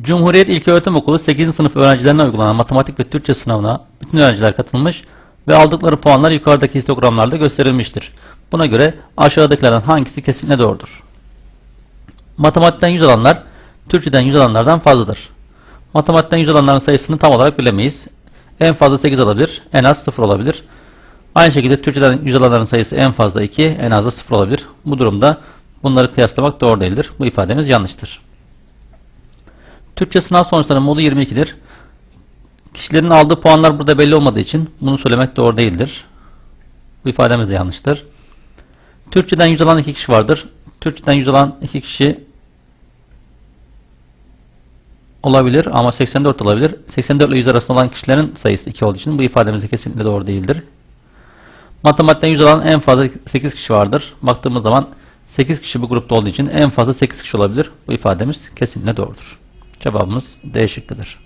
Cumhuriyet İlköğretim Okulu 8. sınıf öğrencilerine uygulanan matematik ve Türkçe sınavına bütün öğrenciler katılmış ve aldıkları puanlar yukarıdaki histogramlarda gösterilmiştir. Buna göre aşağıdakilerden hangisi kesinlikle doğrudur? Matematikten 100 alanlar Türkçeden 100 alanlardan fazladır. Matematikten 100 alanların sayısını tam olarak bilemeyiz. En fazla 8 alabilir, en az 0 olabilir. Aynı şekilde Türkçeden 100 alanların sayısı en fazla 2, en az da 0 olabilir. Bu durumda bunları kıyaslamak doğru değildir. Bu ifademiz yanlıştır. Türkçe sınav sonuçlarının modu 22'dir. Kişilerin aldığı puanlar burada belli olmadığı için bunu söylemek doğru değildir. Bu ifademiz de yanlıştır. Türkçeden 100 alan 2 kişi vardır. Türkçeden 100 alan 2 kişi olabilir ama 84 olabilir. 84 ile 100 arasında olan kişilerin sayısı 2 olduğu için bu ifademiz de kesinlikle doğru değildir. Matematikten 100 alan en fazla 8 kişi vardır. Baktığımız zaman 8 kişi bu grupta olduğu için en fazla 8 kişi olabilir. Bu ifademiz kesinlikle doğrudur. Cevabımız D şıkkıdır.